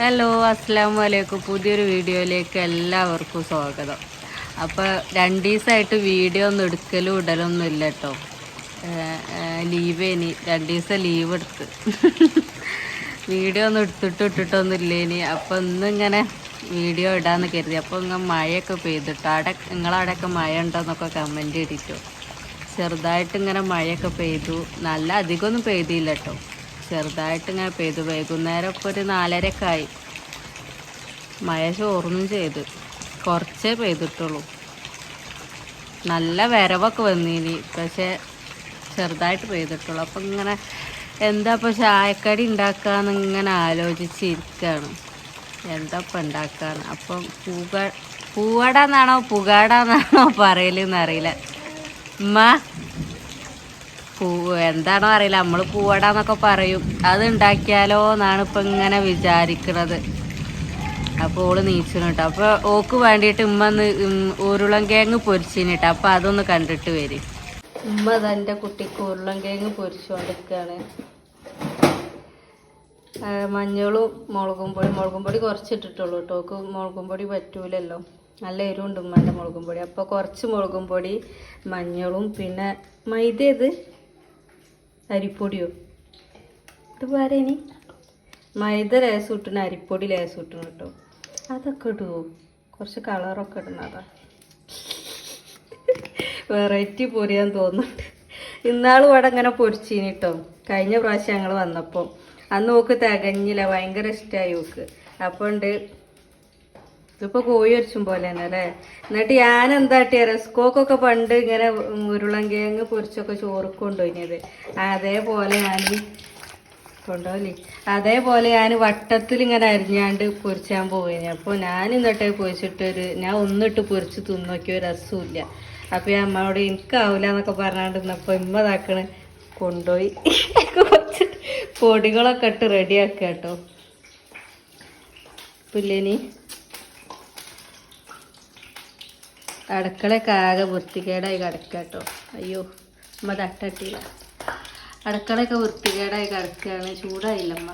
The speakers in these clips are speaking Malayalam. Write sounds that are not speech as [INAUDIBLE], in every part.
ഹലോ അസ്സാം വലൈക്കും പുതിയൊരു വീഡിയോയിലേക്ക് എല്ലാവർക്കും സ്വാഗതം. അപ്പോൾ രണ്ട് ദിവസമായിട്ട് വീഡിയോ ഒന്നും എടുക്കലും ഇടലൊന്നും ഇല്ല കേട്ടോ ലീവ് ഇനി. രണ്ട് ദിവസം ലീവ് എടുത്ത്. വീഡിയോ ഒന്നും എടുത്തിട്ട് ഇട്ടിട്ടൊന്നും ഇല്ല ഇനി. അപ്പോൾ ഇന്നിങ്ങനെ വീഡിയോ ഇടാന്ന് കരുതി. അപ്പോൾ ഇങ്ങനെ മഴയൊക്കെ പെയ്തിട്ടോ അവിടെ നിങ്ങളവിടെയൊക്കെ മഴ ഉണ്ടോയെന്നൊക്കെ കമന്റ് ഇടിട്ടോ. ചെറുതായിട്ട് ഇങ്ങനെ മഴയൊക്കെ പെയ്തു. നല്ല അധികമൊന്നും പെയ്തില്ല കേട്ടോ ചെറുതായിട്ട് ഇങ്ങനെ പെയ്തു. വൈകുന്നേരം ഒക്കെ ഒരു നാലരയൊക്കെ ആയി മഴ ചോർന്നും ചെയ്ത്. കുറച്ചേ പെയ്തിട്ടുള്ളൂ. നല്ല വരവൊക്കെ വന്നിനി. പക്ഷേ ചെറുതായിട്ട് പെയ്തിട്ടുള്ളൂ. അപ്പം ഇങ്ങനെ എന്താ ഇപ്പോൾ ചായക്കടി ഉണ്ടാക്കാന്ന് ഇങ്ങനെ ആലോചിച്ചിരിക്കുകയാണ് എന്താ ഇപ്പം ഉണ്ടാക്കാന്ന്. അപ്പം പൂക പൂവട എന്നാണോ പുകാട എന്നാണോ പറയലെന്നറിയില്ല ഉമ്മ. പൂ എന്താണോ അറിയില്ല. നമ്മൾ പൂവട എന്നൊക്കെ പറയും. അത് ഉണ്ടാക്കിയാലോ എന്നാണ് ഇപ്പം ഇങ്ങനെ വിചാരിക്കുന്നത് അപ്പോൾ ഓൾ നീച്ചിന് കേട്ടോ അപ്പോൾ ഓക്ക് വേണ്ടിയിട്ട് ഉമ്മ ഒന്ന് ഉരുളൻ കിഴങ്ങ് പൊരിച്ചിന് കേട്ടോ അപ്പോൾ അതൊന്ന് കണ്ടിട്ട് വരും. ഉമ്മ തന്റെ കുട്ടിക്ക് ഉരുളൻ കിഴങ്ങ് പൊരിച്ചുകൊണ്ടിരിക്കുകയാണ് മഞ്ഞളും മുളകും പൊടി മുളകും പൊടി കുറച്ച് ഇട്ടിട്ടുള്ളൂ കേട്ടോ ഓക്ക് മുളകും പൊടി പറ്റൂലല്ലോ. നല്ല എരിവുണ്ട് ഉമ്മന്റെ മുളകും പൊടി. അപ്പോൾ കുറച്ച് മുളകും പൊടി മഞ്ഞളും പിന്നെ മൈദ ഇത് അരിപ്പൊടിയോ? ഇത് വേറെ ഇനി മൈദ ലേസ് ഇട്ടിന് അരിപ്പൊടി ലേസ് ഇട്ടിന് കേട്ടോ അതൊക്കെ ഇടുവോ? കുറച്ച് കളറൊക്കെ ഇടുന്നതാ വെറൈറ്റി പൊരിയാൻ തോന്നുന്നുണ്ട്. ഇന്നാളും ഇവിടെ ഇങ്ങനെ പൊരിച്ചീനി കേട്ടോ കഴിഞ്ഞ പ്രാവശ്യം ഞങ്ങൾ വന്നപ്പോൾ അന്ന് നോക്ക് തികഞ്ഞില്ല. ഭയങ്കര ഇഷ്ടമായി നോക്ക് അപ്പോൾ ഉണ്ട് ഇതിപ്പോ കോഴി അരിച്ചും പോലെ തന്നെ അല്ലേ? എന്നിട്ട് ഞാൻ എന്താ റെസ്കോക്കൊക്കെ പണ്ട് ഇങ്ങനെ ഉരുളൻ പൊരിച്ചൊക്കെ ചോറ് കൊണ്ടുപോയിനത്. അതേപോലെ ഞാൻ കൊണ്ടുപോലേ അതേപോലെ ഞാൻ വട്ടത്തിൽ ഇങ്ങനെ അരിഞ്ഞാണ്ട് പൊരിച്ചാൻ പോവുകയാണ്. അപ്പോൾ ഞാൻ ഇന്നിട്ട് പൊരിച്ചിട്ടൊരു ഞാൻ ഒന്നിട്ട് പൊരിച്ച് തിന്നോക്കിയ ഒരു രസമില്ല അപ്പോൾ ഞാൻ അമ്മയോട് എനിക്കാവില്ല എന്നൊക്കെ പറഞ്ഞാണ്ട് ഇന്നപ്പോൾ ഇമ്മ ഇതാക്കണ് കൊണ്ടുപോയി. കുറച്ച് പൊടികളൊക്കെ ഇട്ട് റെഡിയാക്കുക കേട്ടോ പുല്ലേനി അടുക്കളയൊക്കെ ആകെ വൃത്തികേടായി കിടക്കുക കേട്ടോ അയ്യോ അമ്മ തട്ടട്ടില്ല. അടുക്കളയൊക്കെ വൃത്തികേടായി കിടക്കുകയാണ്. ചൂടായില്ല അമ്മ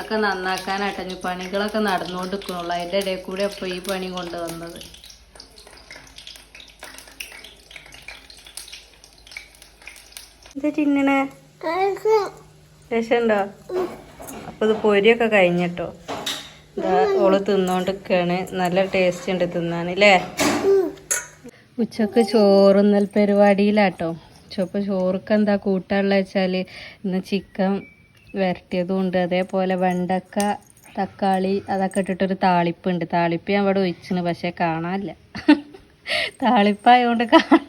ഒക്കെ നന്നാക്കാനായിട്ട് ഞാൻ പണികളൊക്കെ നടന്നുകൊണ്ടിരിക്കണുള്ളൂ. അതിന്റെ ഇടയിൽ കൂടെ അപ്പോൾ ഈ പണി എന്താ ചിന്നണേ രസമുണ്ടോ? അപ്പോൾ ഇത് പൊരിയൊക്കെ കഴിഞ്ഞിട്ടോ. ഇതാ ഓൾ തിന്നോണ്ടിരിക്കുകയാണ്. നല്ല ടേസ്റ്റ് ഉണ്ട് തിന്നാൻ അല്ലേ ഉച്ചയ്ക്ക് ചോറുന്നൽ പരിപാടിയിലാട്ടോ. ചുവപ്പ് ചോറുക്ക് എന്താ കൂട്ടാനുള്ള വെച്ചാൽ ഇന്ന് ചിക്കൻ വരട്ടിയതും ഉണ്ട്. അതേപോലെ വെണ്ടക്ക തക്കാളി അതൊക്കെ ഇട്ടിട്ടൊരു താളിപ്പുണ്ട് താളിപ്പ് ഞാൻ ഇവിടെ ഒഴിച്ചിന് പക്ഷെ കാണാനില്ല. താളിപ്പായതുകൊണ്ട് കാണാൻ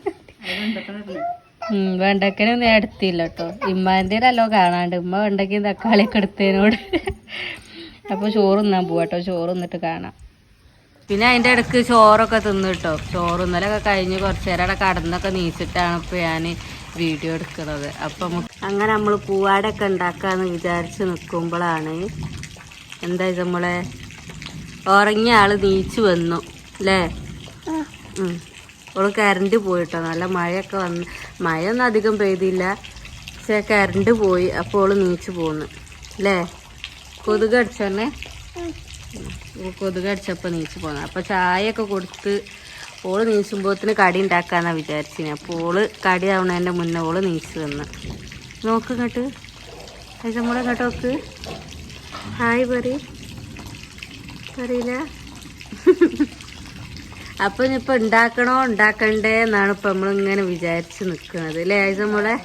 വെണ്ടക്കനൊന്നും എടുത്തില്ല കേട്ടോ ഇമ്മാന്റെ അല്ലോ കാണാണ്ട്. ഉമ്മ വെണ്ടക്കയും തക്കാളിയൊക്കെ എടുത്തതിനോട്. അപ്പോൾ ചോറ് തിന്നാൻ പോവാട്ടോ. ചോറ് തിന്നിട്ട് കാണാം. പിന്നെ അതിന്റെ ഇടയ്ക്ക് ചോറൊക്കെ തിന്നു കേട്ടോ ചോറ് ഇന്നലൊക്കെ കഴിഞ്ഞ് കുറച്ച് നേരം അവിടെ കടന്നൊക്കെ നീച്ചിട്ടാണ് ഇപ്പോൾ ഞാൻ വീഡിയോ എടുക്കുന്നത്. അപ്പം അങ്ങനെ നമ്മൾ പൂവാടൊക്കെ ഉണ്ടാക്കാന്ന് വിചാരിച്ച് നിൽക്കുമ്പോഴാണ് എന്താ ഇത് നമ്മളെ ഉറങ്ങിയ ആൾ നീച്ചു വന്നു അല്ലേ ഉം. ഓൾ കറണ്ട് പോയിട്ടോ. നല്ല മഴയൊക്കെ വന്ന് മഴയൊന്നും അധികം പെയ്തില്ല. പക്ഷെ കറണ്ട് പോയി അപ്പോൾ ഓൾ നീച്ച് പോന്നു അല്ലേ കൊതുക് അടിച്ചോന്നെ കൊതുക് അടിച്ചപ്പോൾ നീച്ച് പോന്നു. അപ്പോൾ ചായയൊക്കെ കൊടുത്ത് ഓൾ നീച്ചുമ്പോത്തിന് കടി ഉണ്ടാക്കാന്നാണ് വിചാരിച്ചിന്. അപ്പോൾ ഓൾ കടി ആവണതിന്റെ മുന്നേ ഓൾ നീച്ച് തന്ന് നോക്ക് ഇങ്ങോട്ട്. അത് നമ്മളെ ഇങ്ങോട്ട് നോക്ക്. ഹായ് പറ പറയില്ല. അപ്പൊ ഇനിയിപ്പൊ ഉണ്ടാക്കണോ ഉണ്ടാക്കണ്ടേ എന്നാണ് ഇപ്പൊ നമ്മളിങ്ങനെ വിചാരിച്ച് നിൽക്കുന്നത് അല്ലേ നമ്മളെ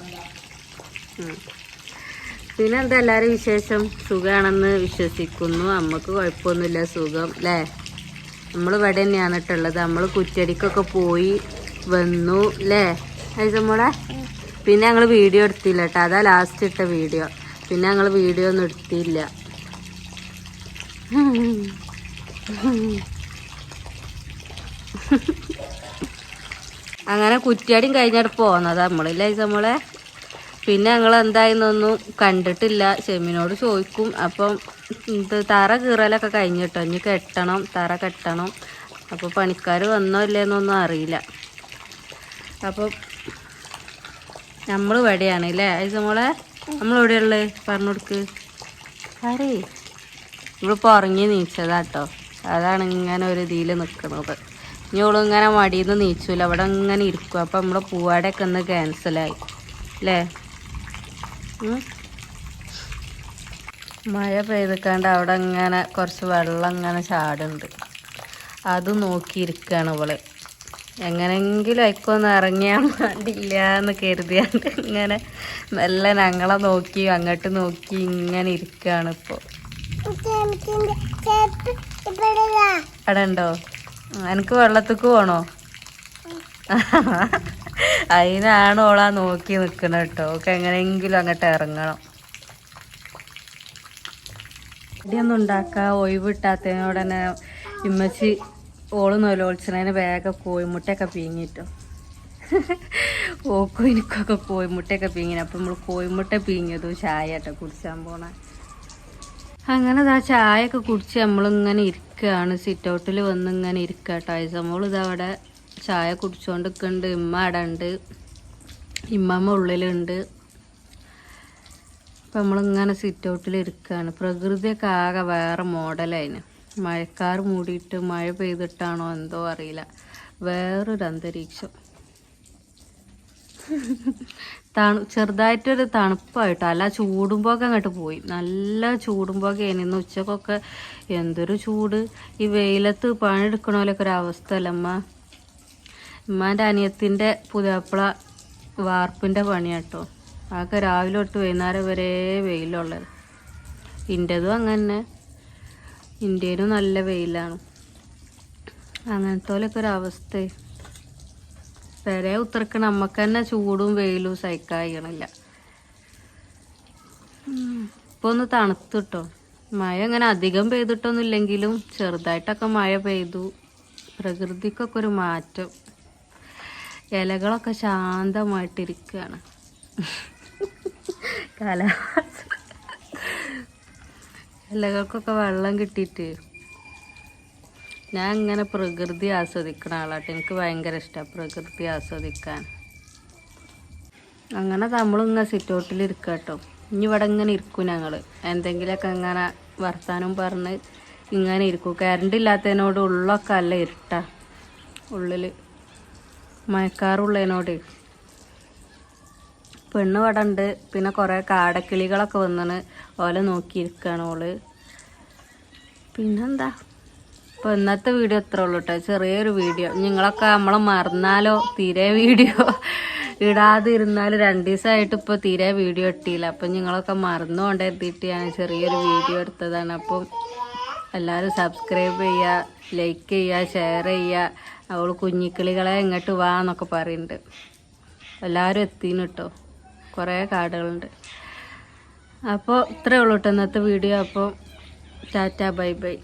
പിന്നെ എന്താ എല്ലാവരും വിശേഷം? സുഖമാണെന്ന് വിശ്വസിക്കുന്നു. നമുക്ക് കുഴപ്പമൊന്നുമില്ല സുഖം അല്ലേ നമ്മൾ ഇവിടെ തന്നെയാണ് ഇട്ടുള്ളത് നമ്മൾ കുറ്റടിക്കൊക്കെ പോയി വന്നു അല്ലേ മോളെ? പിന്നെ ഞങ്ങൾ വീഡിയോ എടുത്തില്ല കേട്ടോ. അതാ ലാസ്റ്റ് ഇട്ട വീഡിയോ. പിന്നെ ഞങ്ങൾ വീഡിയോ ഒന്നും എടുത്തില്ല. അങ്ങനെ കുറ്റിയാടിയും കഴിഞ്ഞിട്ട് പോന്നതാ നമ്മളില്ലേ നമ്മളെ പിന്നെ ഞങ്ങൾ എന്തായെന്നൊന്നും കണ്ടിട്ടില്ല. ഷെമിനോട് ചോദിക്കും. അപ്പം ഇത് തറ കീറലൊക്കെ കഴിഞ്ഞിട്ടോ? ഇനി കെട്ടണം തറ കെട്ടണം. അപ്പോൾ പണിക്കാർ വന്നോ ഇല്ലേന്നൊന്നും അറിയില്ല. അപ്പം നമ്മൾ ഇവിടെയാണ് അല്ലേ ഐസ മോളെ നമ്മൾ എവിടെയുള്ളത് പറഞ്ഞു കൊടുക്ക്. ആരേ? ഇവളിപ്പോൾ ഉറങ്ങി നീച്ചതാട്ടോ. അതാണ് ഇങ്ങനെ ഒരു ഇതിൽ നിൽക്കുന്നത് ഇനി ഇങ്ങനെ മടിയിൽ നിന്ന് നീച്ചൂല. അവിടെ ഇങ്ങനെ ഇരിക്കും. അപ്പം നമ്മൾ പൂവാടൊക്കെ ഒന്ന് ക്യാൻസലായി അല്ലേ. മഴ പെയ്തിക്കാണ്ട് അവിടെ ഇങ്ങനെ കുറച്ച് വെള്ളം ഇങ്ങനെ ചാടുണ്ട് അത് നോക്കിയിരിക്കുകയാണ് ഇവൾ. എങ്ങനെങ്കിലും അയക്കൊന്ന് ഇറങ്ങിയാൽ പാടില്ല എന്ന് കരുതിയാണ്ട് ഇങ്ങനെ നല്ല ഞങ്ങളെ നോക്കി അങ്ങോട്ട് നോക്കി ഇങ്ങനെ ഇരിക്കുകയാണ് ഇപ്പോൾ അവിടെ ഉണ്ടോ എനിക്ക് വെള്ളത്തേക്ക് പോണോ? [LAUGHS] അതിനാണ് ഓളാ നോക്കി നിൽക്കുന്നത് കേട്ടോ ഒക്കെ എങ്ങനെയെങ്കിലും അങ്ങോട്ട് ഇറങ്ങണം. ഇടിയൊന്നും ഉണ്ടാക്കുക ഒഴിവിട്ടാത്തതിനോടനെ ഇമ്മച്ചി ഓൾ നൊലോത്സനേനെ വേഗം കോഴിമുട്ടയൊക്കെ പീങ്ങിട്ടോ ഓക്കും എനിക്കൊക്കെ കോഴിമുട്ടയൊക്കെ പീങ്ങിന്. അപ്പം നമ്മൾ കോഴിമുട്ട പീങ്ങിയതും ചായ കേട്ടോ കുടിച്ചാൻ പോണ. അങ്ങനെ ഇതാ ചായ ഒക്കെ കുടിച്ച് നമ്മളിങ്ങനെ ഇരിക്കുകയാണ് സിറ്റ് ഔട്ടിൽ വന്ന് ഇങ്ങനെ ഇരിക്കുക കേട്ടോ ഐസമോൾ ഇതവിടെ ചായ കുടിച്ചുകൊണ്ട് നിൽക്കുന്നുണ്ട് ഇമ്മ അവിടെ ഉണ്ട് ഇമ്മമ്മ ഉള്ളിലുണ്ട്. അപ്പം നമ്മളിങ്ങനെ സിറ്റ് ഔട്ടിൽ ഇരിക്കുകയാണ് പ്രകൃതിയൊക്കെ ആകെ വേറെ മോഡലായിന്. മഴക്കാർ മൂടിയിട്ട് മഴ പെയ്തിട്ടാണോ എന്തോ അറിയില്ല. വേറൊരു അന്തരീക്ഷം. തണു ചെറുതായിട്ടൊരു തണുപ്പായിട്ടോ. അല്ല ചൂടുമ്പോഴൊക്കെ അങ്ങോട്ട് പോയി. നല്ല ചൂടുമ്പോഴൊക്കെ ഇന്ന് ഉച്ചക്കൊക്കെ എന്തൊരു ചൂട്. ഈ വെയിലത്ത് പണിയെടുക്കണോലൊക്കെ ഒരു അവസ്ഥ അല്ല അമ്മ ഉമ്മാന്റെ അനിയത്തിന്റെ പുതിയാപ്പിള വാർപ്പിന്റെ പണിയാട്ടോ. ആകെ രാവിലെ തൊട്ട് വൈകുന്നേരം വരെ വെയിലുള്ളത്. ഇന്റെതും അങ്ങനെ ഇന്ത്യയിലും നല്ല വെയിലാണ്. അങ്ങനത്തെ ഒരു അവസ്ഥ. പെരെ ഉത്തരക്ക് നമുക്ക് തന്നെ ചൂടും വെയിലും സഹിക്കാനില്ല ഇപ്പൊ ഒന്ന് തണുത്തു കേട്ടോ മഴ അങ്ങനെ അധികം പെയ്തിട്ടൊന്നുമില്ലെങ്കിലും ചെറുതായിട്ടൊക്കെ മഴ പെയ്തു. പ്രകൃതിക്കൊക്കെ ഒരു മാറ്റം. ഇലകളൊക്കെ ശാന്തമായിട്ടിരിക്കുകയാണ്. കാലാവസ്ഥ ഇലകൾക്കൊക്കെ വെള്ളം കിട്ടിയിട്ട് ഞാൻ ഇങ്ങനെ പ്രകൃതി ആസ്വദിക്കണ ആളാട്ടെ. എനിക്ക് ഭയങ്കര ഇഷ്ടമാണ് പ്രകൃതി ആസ്വദിക്കാൻ. അങ്ങനെ നമ്മളിങ്ങനെ സിറ്റ് ഔട്ടിൽ ഇരിക്കുക കേട്ടോ ഇനി ഇവിടെ ഇങ്ങനെ ഇരിക്കും ഞങ്ങൾ എന്തെങ്കിലുമൊക്കെ ഇങ്ങനെ വർത്താനം പറഞ്ഞ് ഇങ്ങനെ ഇരിക്കും. കറണ്ട് ഇല്ലാത്തതിനോട് ഉള്ളൊക്കെ അല്ല ഇരുട്ടാ ഉള്ളിൽ മഴക്കാറുള്ളതിനോട് പെണ്ണ് ഇവിടെ ഉണ്ട് പിന്നെ കുറേ കാടക്കിളികളൊക്കെ വന്നാണ്. ഓല നോക്കിയിരിക്കുകയാണ് ഓൾ. പിന്നെന്താ? അപ്പോൾ ഇന്നത്തെ വീഡിയോ ഇത്രേ ഉള്ളൂ കേട്ടോ ചെറിയൊരു വീഡിയോ. നിങ്ങളൊക്കെ നമ്മളെ മറന്നാലോ? തീരെ വീഡിയോ [LAUGHS] ഇടാതിരുന്നാൽ രണ്ട് ദിവസമായിട്ട് ഇപ്പോൾ തീരെ വീഡിയോ ഇട്ടില്ല. അപ്പം നിങ്ങളൊക്കെ മറന്നു കൊണ്ടെത്തിയിട്ട് ഞാൻ ചെറിയൊരു വീഡിയോ എടുത്തതാണ്. അപ്പം എല്ലാവരും സബ്സ്ക്രൈബ് ചെയ്യുക ലൈക്ക് ചെയ്യുക ഷെയർ ചെയ്യുക. അവൾ കുഞ്ഞിക്കിളികളെ എങ്ങോട്ട് വാ എന്നൊക്കെ പറയുന്നുണ്ട് എല്ലാവരും എത്തിന് കേട്ടോ കുറേ കാടുകളുണ്ട്. അപ്പോൾ ഇത്രയേ ഉള്ളൂ കേട്ടോ ഇന്നത്തെ വീഡിയോ. അപ്പോൾ ടാറ്റ ബൈ ബൈ.